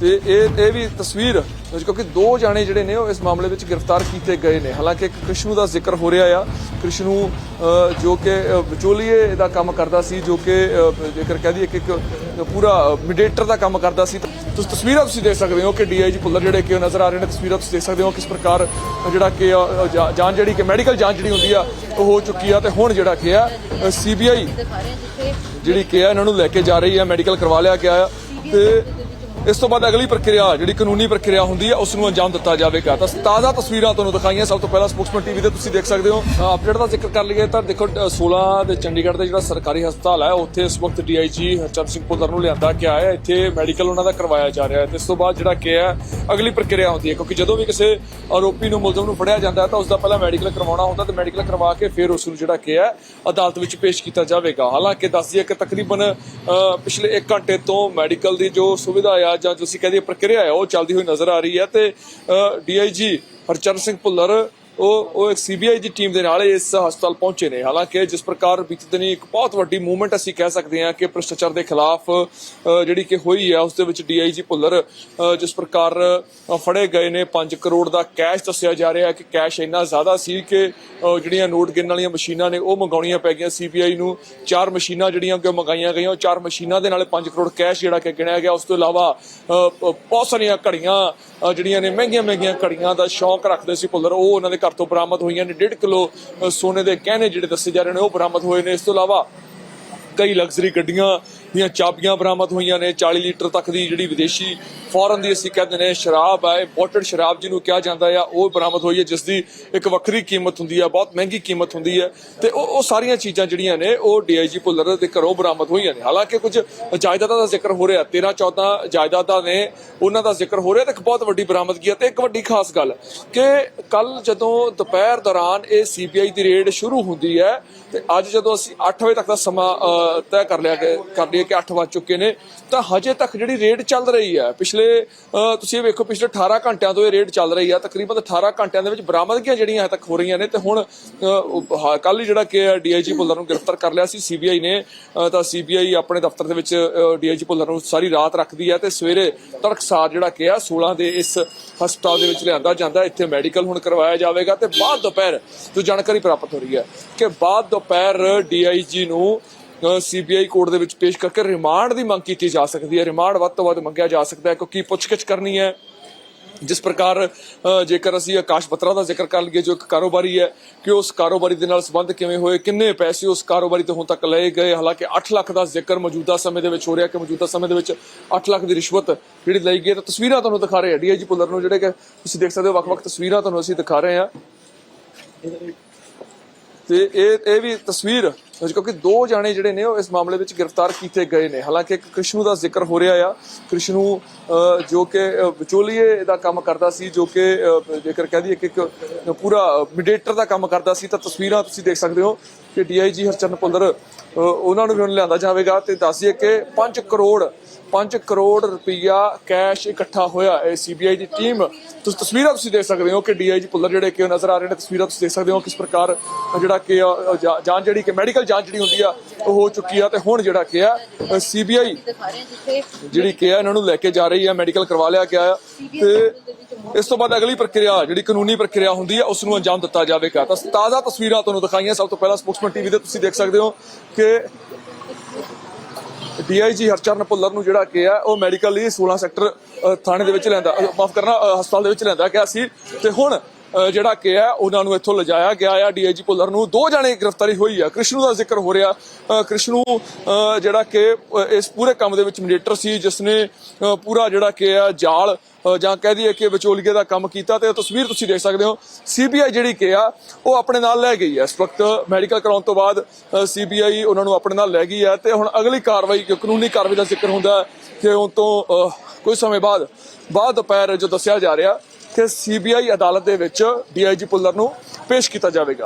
ਤੇ ਇਹ ਇਹ ਵੀ ਤਸਵੀਰ ਕਿਉਂਕਿ ਦੋ ਜਾਣੇ ਜਿਹੜੇ ਨੇ ਉਹ ਇਸ ਮਾਮਲੇ ਵਿੱਚ ਗ੍ਰਿਫਤਾਰ ਕੀਤੇ ਗਏ ਨੇ। ਹਾਲਾਂਕਿ ਇੱਕ ਕ੍ਰਿਸ਼ਨੂ ਦਾ ਜ਼ਿਕਰ ਹੋ ਰਿਹਾ ਆ। ਕ੍ਰਿਸ਼ਨੂ ਜੋ ਕਿ ਵਿਚੋਲੀਏ ਦਾ ਕੰਮ ਕਰਦਾ ਸੀ ਜੋ ਕਿ ਜੇਕਰ ਕਹਿ ਦਈਏ ਕਿ ਇੱਕ ਪੂਰਾ ਮੀਡੀਏਟਰ ਦਾ ਕੰਮ ਕਰਦਾ ਸੀ। ਤੁਸੀਂ ਤਸਵੀਰਾਂ ਤੁਸੀਂ ਦੇਖ ਸਕਦੇ ਹੋ ਕਿ ਡੀਆਈਜੀ ਭੁੱਲਰ ਜਿਹੜੇ ਕਿ ਉਹ ਨਜ਼ਰ ਆ ਰਹੇ ਨੇ ਤਸਵੀਰਾਂ ਤੁਸੀਂ ਦੇਖ ਸਕਦੇ ਹੋ ਕਿਸ ਪ੍ਰਕਾਰ ਜਿਹੜਾ ਕਿ ਅ, ਜਾਂਚ ਜਿਹੜੀ ਕਿ ਮੈਡੀਕਲ ਜਾਂਚ ਜਿਹੜੀ ਹੁੰਦੀ ਆ ਉਹ ਹੋ ਚੁੱਕੀ ਆ ਤੇ ਹੁਣ ਜਿਹੜਾ ਕਿ ਆ ਸੀਬੀਆਈ ਦਿਖਾ ਰਹੇ ਜਿਹੜੀ ਕਿ ਆ ਇਹਨਾਂ ਨੂੰ ਲੈ ਕੇ ਜਾ ਰਹੀ ਆ ਮੈਡੀਕਲ ਕਰਵਾ ਲਿਆ ਗਿਆ ਆ। ਤੇ ਇਸ ਤੋਂ ਬਾਅਦ ਅਗਲੀ ਪ੍ਰਕਿਰਿਆ ਜਿਹੜੀ ਕਾਨੂੰਨੀ ਪ੍ਰਕਿਰਿਆ ਹੁੰਦੀ ਹੈ ਉਸ ਨੂੰ ਅੰਜਾਮ ਦਿੱਤਾ ਜਾਵੇਗਾ। ਤਾਂ ਤਾਜ਼ਾ ਤਸਵੀਰਾਂ ਤੁਹਾਨੂੰ ਦਿਖਾਈਆਂ ਸਭ ਤੋਂ ਪਹਿਲਾਂ ਸਪੋਕਸਮੈਨ ਟੀਵੀ ਤੇ ਤੁਸੀਂ ਦੇਖ ਸਕਦੇ ਹੋ। ਅਪਡੇਟ ਦਾ ਜ਼ਿਕਰ ਕਰ ਲਈਏ ਤਾਂ ਦੇਖੋ ਅ, 16 ਦੇ ਚੰਡੀਗੜ੍ਹ ਦਾ ਜਿਹੜਾ ਸਰਕਾਰੀ ਹਸਪਤਾਲ ਹੈ ਉੱਥੇ ਇਸ ਵਕਤ ਡੀਆਈਜੀ ਹਰਚਰਨ ਸਿੰਘ ਪੁੱਤਰ ਨੂੰ ਲਿਆਂਦਾ ਗਿਆ ਹੈ। ਇੱਥੇ ਮੈਡੀਕਲ ਉਹਨਾਂ ਦਾ ਕਰਵਾਇਆ ਜਾ ਰਿਹਾ ਹੈ। ਤੇ ਇਸ ਤੋਂ ਬਾਅਦ ਜਿਹੜਾ ਕਿ ਹੈ ਅਗਲੀ ਪ੍ਰਕਿਰਿਆ ਹੁੰਦੀ ਹੈ ਕਿਉਂਕਿ ਜਦੋਂ ਵੀ ਕਿਸੇ ਆਰੋਪੀ ਨੂੰ ਮੁਲਜ਼ਮ ਨੂੰ ਫੜਿਆ ਜਾਂਦਾ ਹੈ ਤਾਂ ਉਸ ਦਾ ਪਹਿਲਾਂ ਮੈਡੀਕਲ ਕਰਵਾਉਣਾ ਹੁੰਦਾ ਤੇ ਮੈਡੀਕਲ ਕਰਵਾ ਕੇ ਫਿਰ ਉਸ ਨੂੰ ਜਿਹੜਾ ਕਿ ਹੈ ਅਦਾਲਤ ਵਿੱਚ ਪੇਸ਼ ਕੀਤਾ ਜਾਵੇਗਾ। ਹਾਲਾਂਕਿ ਦੱਸ ਦਈਏ ਕਿ ਤਕਰੀਬਨ ਪਿਛਲੇ 1 ਘੰਟੇ ਤੋਂ ਮੈਡੀਕਲ ਦੀ ਜੋ ਸੁਵਿਧਾ ਆ ਜਾਂ ਤੁਸੀਂ ਕਹਦੇ ਪ੍ਰਕਿਰਿਆ ਹੈ, ਉਹ ਚੱਲਦੀ ਹੋਈ ਨਜ਼ਰ ਆ ਰਹੀ ਹੈ ਤੇ ਡੀਆਈਜੀ ਹਰਚਰਨ ਸਿੰਘ ਭੁੱਲਰ ਉਹ ਉਹ ਇੱਕ ਸੀਬੀਆਈ ਦੀ ਟੀਮ ਦੇ ਨਾਲ ਇਸ ਹਸਪਤਾਲ ਪਹੁੰਚੇ ਨੇ। ਹਾਲਾਂਕਿ ਜਿਸ ਪ੍ਰਕਾਰ ਬੀਤੇ ਦਿਨੀ ਇੱਕ ਬਹੁਤ ਵੱਡੀ ਮੂਵਮੈਂਟ ਅਸੀਂ ਕਹਿ ਸਕਦੇ ਹਾਂ ਕਿ ਭ੍ਰਿਸ਼ਟਾਚਾਰ ਦੇ ਖਿਲਾਫ ਜਿਹੜੀ ਕਿ ਹੋਈ ਹੈ, ਉਸ ਦੇ ਵਿੱਚ ਡੀਆਈਜੀ ਭੁੱਲਰ ਜਿਸ ਪ੍ਰਕਾਰ ਫੜੇ ਗਏ ਨੇ। 5 ਕਰੋੜ ਦਾ ਕੈਸ਼ ਦੱਸਿਆ ਜਾ ਰਿਹਾ ਹੈ ਕਿ ਕੈਸ਼ ਇੰਨਾ ਜ਼ਿਆਦਾ ਸੀ ਕਿ ਜਿਹੜੀਆਂ ਨੋਟ ਗਿਣਨ ਵਾਲੀਆਂ ਮਸ਼ੀਨਾਂ ਨੇ, ਉਹ ਮੰਗਾਉਣੀਆਂ ਪੈ ਗਈਆਂ ਸੀਬੀਆਈ ਨੂੰ। ਚਾਰ ਮਸ਼ੀਨਾਂ ਜਿਹੜੀਆਂ ਕਿ ਉਹ ਮੰਗਾਈਆਂ ਗਈਆਂ, ਉਹ ਚਾਰ ਮਸ਼ੀਨਾਂ ਦੇ ਨਾਲ 5 ਕਰੋੜ ਕੈਸ਼ ਜਿਹੜਾ ਕਿ ਗਿਣਿਆ ਗਿਆ। ਉਸ ਤੋਂ ਇਲਾਵਾ ਬਹੁਤ ਸਾਰੀਆਂ ਘੜੀਆਂ ਜਿਹੜੀਆਂ ਨੇ ਮਹਿੰਗੀਆਂ ਮਹਿੰਗੀਆਂ ਘੜੀਆਂ ਦਾ ਸ਼ੌਂਕ ਰੱਖਦੇ ਸੀ ਭੁੱਲਰ, ਉਹ ਉਹਨਾਂ ਦੇ ਘਰ ਤੋਂ ਬਰਾਮਦ ਹੋਈਆਂ ਨੇ। 1.5 ਕਿਲੋ ਸੋਨੇ ਦੇ ਗਹਿਣੇ ਜਿਹੜੇ ਦੱਸੇ ਜਾ ਰਹੇ ਨੇ, ਉਹ ਬਰਾਮਦ ਹੋਏ ਨੇ। ਇਸ ਤੋਂ ਇਲਾਵਾ ਕਈ ਲਗਜ਼ਰੀ ਗੱਡੀਆਂ ਦੀਆਂ ਚਾਬੀਆਂ ਬਰਾਮਦ ਹੋਈਆਂ ਨੇ। 40 ਲੀਟਰ ਤੱਕ ਦੀ ਜਿਹੜੀ ਵਿਦੇਸ਼ੀ ਫੋਰਨ ਦੀ ਅਸੀਂ ਕਹਿੰਦੇ ਨੇ ਸ਼ਰਾਬ ਹੈ ਇੰਪੋਰਟਡ ਸ਼ਰਾਬ ਜਿਹਨੂੰ ਕਿਹਾ ਜਾਂਦਾ ਆ, ਉਹ ਬਰਾਮਦ ਹੋਈ ਹੈ ਜਿਸ ਦੀ ਇੱਕ ਵੱਖਰੀ ਕੀਮਤ ਹੁੰਦੀ ਹੈ ਬਹੁਤ ਮਹਿੰਗੀ ਕੀਮਤ ਹੁੰਦੀ ਹੈ। ਤੇ ਉਹ ਉਹ ਸਾਰੀਆਂ ਚੀਜ਼ਾਂ ਜਿਹੜੀਆਂ ਨੇ, ਉਹ ਡੀਆਈਜੀ ਭੁੱਲਰ ਦੇ ਘਰੋਂ ਬਰਾਮਦ ਹੋਈਆਂ ਨੇ। ਹਾਲਾਂਕਿ ਕੁਝ ਜਾਇਦਾਦਾਂ ਦਾ ਜ਼ਿਕਰ ਹੋ ਰਿਹਾ 13 14 ਜਾਇਦਾਦਾਂ ਨੇ, ਉਹਨਾਂ ਦਾ ਜ਼ਿਕਰ ਹੋ ਰਿਹਾ ਤੇ ਇੱਕ ਬਹੁਤ ਵੱਡੀ ਬਰਾਮਦਗੀ ਹੈ ਤੇ ਇੱਕ ਵੱਡੀ ਖਾਸ ਗੱਲ ਕਿ ਕੱਲ ਜਦੋਂ ਦੁਪਹਿਰ ਦੌਰਾਨ ਇਹ ਸੀਬੀਆਈ ਦੀ ਰੇਡ ਸ਼ੁਰੂ ਹੁੰਦੀ ਹੈ, ਤੇ ਅੱਜ ਜਦੋਂ ਅਸੀਂ 8 ਵਜੇ ਤੱਕ ਦਾ ਸਮਾਂ ਤੈਅ ਕਰ ਲਿਆ ਕਿ ਕਰ ਲਈਏ ਕਿ 8 ਵੱਜ ਚੁੱਕੇ ਨੇ ਤਾਂ ਹਜੇ ਤੱਕ ਜਿਹੜੀ ਰੇਡ ਚੱਲ ਰਹੀ ਹੈ ਪਿਛਲੇ ਤੁਸੀਂ ਇਹ ਵੇਖੋ ਪਿਛਲੇ 18 ਘੰਟਿਆਂ ਤੋਂ ਇਹ ਰੇਡ ਚੱਲ ਰਹੀ ਹੈ ਤਕਰੀਬਨ 18 ਘੰਟਿਆਂ ਦੇ ਵਿੱਚ ਬਰਾਮਦਗੀਆਂ ਜਿਹੜੀਆਂ ਹਜੇ ਤੱਕ ਹੋ ਰਹੀਆਂ ਨੇ ਤੇ ਹੁਣ ਕੱਲ ਹੀ ਜਿਹੜਾ ਕਿ ਡੀਆਈਜੀ ਭੁੱਲਰ ਨੂੰ ਗ੍ਰਿਫਤਾਰ ਕਰ ਲਿਆ ਸੀ ਸੀਬੀਆਈ ਨੇ ਅ, ਤਾਂ ਸੀਬੀਆਈ ਆਪਣੇ ਦਫ਼ਤਰ ਦੇ ਵਿੱਚ ਡੀਆਈਜੀ ਭੁੱਲਰ ਨੂੰ ਸਾਰੀ ਰਾਤ ਰੱਖਦੀ ਹੈ ਤੇ ਸਵੇਰੇ ਤੜਕਸਾਰ ਜਿਹੜਾ ਕਿ ਆ 16 ਦੇ ਇਸ ਹਸਪਤਾਲ ਦੇ ਵਿੱਚ ਲਿਆਂਦਾ ਜਾਂਦਾ ਇੱਥੇ ਮੈਡੀਕਲ ਹੁਣ ਕਰਵਾਇਆ ਜਾਵੇਗਾ ਤੇ ਬਾਅਦ ਦੁਪਹਿਰ ਜੋ ਜਾਣਕਾਰੀ ਪ੍ਰਾਪਤ ਹੋ ਰਹੀ ਹੈ ਕਿ ਬਾਅਦ ਦੁਪਹਿਰ ਡੀਆਈਜੀ ਨੂੰ ਸੀਬੀਆਈ ਕੋਰਟ ਦੇ ਵਿੱਚ ਪੇਸ਼ ਕਰਕੇ ਰਿਮਾਂਡ ਦੀ ਮੰਗ ਕੀਤੀ ਜਾ ਸਕਦੀ ਹੈ। ਰਿਮਾਂਡ ਵੱਧ ਤੋਂ ਵੱਧ ਮੰਗਿਆ ਜਾ ਸਕਦਾ ਹੈ ਕਿਉਂਕਿ ਪੁੱਛਗਿੱਛ ਕਰਨੀ ਹੈ। ਜਿਸ ਪ੍ਰਕਾਰ ਜੇਕਰ ਅਸੀਂ ਆਕਾਸ਼ ਪੱਤਰਾ ਦਾ ਜ਼ਿਕਰ ਕਰ ਲਈਏ, ਜੋ ਇੱਕ ਕਾਰੋਬਾਰੀ ਹੈ, ਕਿ ਉਸ ਕਾਰੋਬਾਰੀ ਦੇ ਨਾਲ ਸੰਬੰਧ ਕਿਵੇਂ ਹੋਏ, ਕਿੰਨੇ ਪੈਸੇ ਉਸ ਕਾਰੋਬਾਰੀ ਤੋਂ ਹੁਣ ਤੱਕ ਲਏ ਗਏ, ਹਾਲਾਂਕਿ 8 ਲੱਖ ਦਾ ਜ਼ਿਕਰ ਮੌਜੂਦਾ ਸਮੇਂ ਦੇ ਵਿੱਚ ਹੋ ਰਿਹਾ ਕਿ ਮੌਜੂਦਾ ਸਮੇਂ ਦੇ ਵਿੱਚ 8 ਲੱਖ ਦੀ ਰਿਸ਼ਵਤ ਜਿਹੜੀ ਲਈ ਗਈ ਹੈ। ਤਾਂ ਤਸਵੀਰਾਂ ਤੁਹਾਨੂੰ ਦਿਖਾ ਰਹੇ ਹਾਂ। ਡੀਆਈਜੀ ਪੁੱਲਰ ਨੂੰ ਜਿਹੜੇ ਕਿ ਤੁਸੀਂ ਦੇਖ ਸਕਦੇ ਹੋ, ਵੱਖ-ਵੱਖ ਤਸਵੀਰਾਂ ਤੁਹਾਨੂੰ ਅਸੀਂ ਦਿਖਾ ਰਹੇ ਹਾਂ। ਤੇ ਇਹ ਇਹ ਵੀ ਤਸਵੀਰ ਕਿਉਂਕਿ ਦੋ ਜਾਣੇ ਜਿਹੜੇ ਨੇ ਉਹ ਇਸ ਮਾਮਲੇ ਵਿੱਚ ਗ੍ਰਿਫਤਾਰ ਕੀਤੇ ਗਏ ਨੇ। ਹਾਲਾਂਕਿ ਇੱਕ ਕ੍ਰਿਸ਼ਨੂ ਦਾ ਜ਼ਿਕਰ ਹੋ ਰਿਹਾ ਆ। ਕ੍ਰਿਸ਼ਨੂ ਜੋ ਕਿ ਵਿਚੋਲੀਏ ਦਾ ਕੰਮ ਕਰਦਾ ਸੀ ਜੋ ਕਿ ਜੇਕਰ ਕਹਿ ਦਈਏ ਕਿ ਇੱਕ ਪੂਰਾ ਮੀਡੀਏਟਰ ਦਾ ਕੰਮ ਕਰਦਾ ਸੀ ਤਾਂ ਤਸਵੀਰਾਂ ਤੁਸੀਂ ਦੇਖ ਸਕਦੇ ਹੋ ਕਿ ਡੀਆਈਜੀ ਹਰਚਰਨ ਪੁੱਲਰ ਅ, ਉਹਨਾਂ ਨੂੰ ਵੀ ਹੁਣ ਲਿਆਂਦਾ ਜਾਵੇਗਾ ਤੇ ਦੱਸ ਕਿ 5 ਕਰੋੜ 5 ਕਰੋੜ ਰੁਪਈਆ ਕੈਸ਼ ਇਕੱਠਾ ਹੋਇਆ ਇਹ ਸੀਬੀਆਈ ਦੀ ਟੀਮ। ਤੁਸੀਂ ਤਸਵੀਰਾਂ ਤੁਸੀਂ ਦੇਖ ਸਕਦੇ ਹੋ ਕਿ ਡੀਆਈਜੀ ਪੁੱਲਰ ਜਿਹੜੇ ਕਿ ਉਹ ਨਜ਼ਰ ਆ ਰਹੇ ਨੇ। ਤਸਵੀਰਾਂ ਤੁਸੀਂ ਦੇਖ ਸਕਦੇ ਹੋ ਕਿਸ ਪ੍ਰਕਾਰ ਜਿਹੜਾ ਕਿ ਜਾਂ- ਜਾਂਚ ਜਿਹੜੀ ਕਿ ਮੈਡੀਕਲ ਜਾਂਚ ਜਿਹੜੀ ਹੁੰਦੀ ਆ, ਉਹ ਹੋ ਚੁੱਕੀ ਆ ਤੇ ਹੁਣ ਜਿਹੜਾ ਕਿ ਸੀਬੀਆਈ ਜਿਹੜੀ ਕਿ ਇਹਨਾਂ ਨੂੰ ਲੈ ਕੇ ਜਾ ਰਹੀ ਹੈ ਮੈਡੀਕਲ ਕਰਵਾ ਲਿਆ ਗਿਆ ਤੇ ਇਸ ਤੋਂ ਬਾਅਦ ਅਗਲੀ ਪ੍ਰਕਿਰਿਆ, ਜਿਹੜੀ ਕਾਨੂੰਨੀ ਪ੍ਰਕਿਰਿਆ ਹੁੰਦੀ ਹੈ ਉਸ ਨੂੰ ਅੰਜਾਮ ਦਿੱਤਾ ਜਾਵੇਗਾ। ਤਾਂ ਤਾਜ਼ਾ ਤਸਵੀਰਾਂ ਤੁਹਾਨੂੰ ਦਿਖਾਈਆਂ। ਸਭ ਤੋਂ ਪਹਿਲਾਂ ਸਪੋਕਸਮੈਨ ਟੀਵੀ ਦੇ ਤੁਸੀਂ ਦੇਖ ਸਕਦੇ ਹੋ ਕਿ ਡੀਆਈਜੀ ਹਰਚਰਨ ਭੁੱਲਰ ਨੂੰ ਜਿਹੜਾ ਕਿ ਆ, ਉਹ ਮੈਡੀਕਲ ਲਈ 16 ਸੈਕਟਰ ਥਾਣੇ ਦੇ ਵਿੱਚ ਲੈਂਦਾ ਮਾਫ ਕਰਨਾ ਹਸਪਤਾਲ ਦੇ ਵਿੱਚ ਲੈਂਦਾ ਗਿਆ ਸੀ ਤੇ ਹੁਣ ਜਿਹੜਾ ਕਿ ਹੈ ਉਹਨਾਂ ਨੂੰ ਇੱਥੋਂ ਲਿਜਾਇਆ ਗਿਆ ਆ। ਡੀਆਈਜੀ ਭੁੱਲਰ ਨੂੰ ਦੋ ਜਾਣੇ ਗ੍ਰਿਫਤਾਰੀ ਹੋਈ ਆ। ਕ੍ਰਿਸ਼ਨੂ ਦਾ ਜ਼ਿਕਰ ਹੋ ਰਿਹਾ। ਅ, ਕ੍ਰਿਸ਼ਨੂ ਜਿਹੜਾ ਕਿ ਇਸ ਪੂਰੇ ਕੰਮ ਦੇ ਵਿੱਚ ਮੀਡੀਏਟਰ ਸੀ ਜਿਸ ਨੇ ਪੂਰਾ ਜਿਹੜਾ ਕਿ ਆ ਜਾਲ ਜਾਂ ਕਹਿ ਦਈਏ ਕਿ ਵਿਚੋਲੀਏ ਦਾ ਕੰਮ ਕੀਤਾ ਤੇ ਤਸਵੀਰ ਤੁਸੀਂ ਦੇਖ ਸਕਦੇ ਹੋ। ਸੀਬੀਆਈ ਜਿਹੜੀ ਕਿ ਆ ਉਹ ਆਪਣੇ ਨਾਲ ਲੈ ਗਈ ਹੈ ਇਸ ਵਕਤ ਮੈਡੀਕਲ ਕਰਾਉਣ ਤੋਂ ਬਾਅਦ ਸੀਬੀਆਈ ਉਹਨਾਂ ਨੂੰ ਆਪਣੇ ਨਾਲ ਲੈ ਗਈ ਹੈ ਤੇ ਹੁਣ ਅਗਲੀ ਕਾਰਵਾਈ ਜੋ ਕਾਨੂੰਨੀ ਕਾਰਵਾਈ ਦਾ ਜ਼ਿਕਰ ਹੁੰਦਾ ਹੈ ਕਿ ਉਹ ਤੋਂ ਕੁਝ ਸਮੇਂ ਬਾਅਦ ਬਾਅਦ ਦੁਪਹਿਰ ਜੋ ਦੱਸਿਆ ਜਾ ਰਿਹਾ ਕਿ ਸੀਬੀਆਈ ਅਦਾਲਤ ਦੇ ਵਿੱਚ ਡੀਆਈਜੀ ਪੁੱਲਰ ਨੂੰ ਪੇਸ਼ ਕੀਤਾ ਜਾਵੇਗਾ।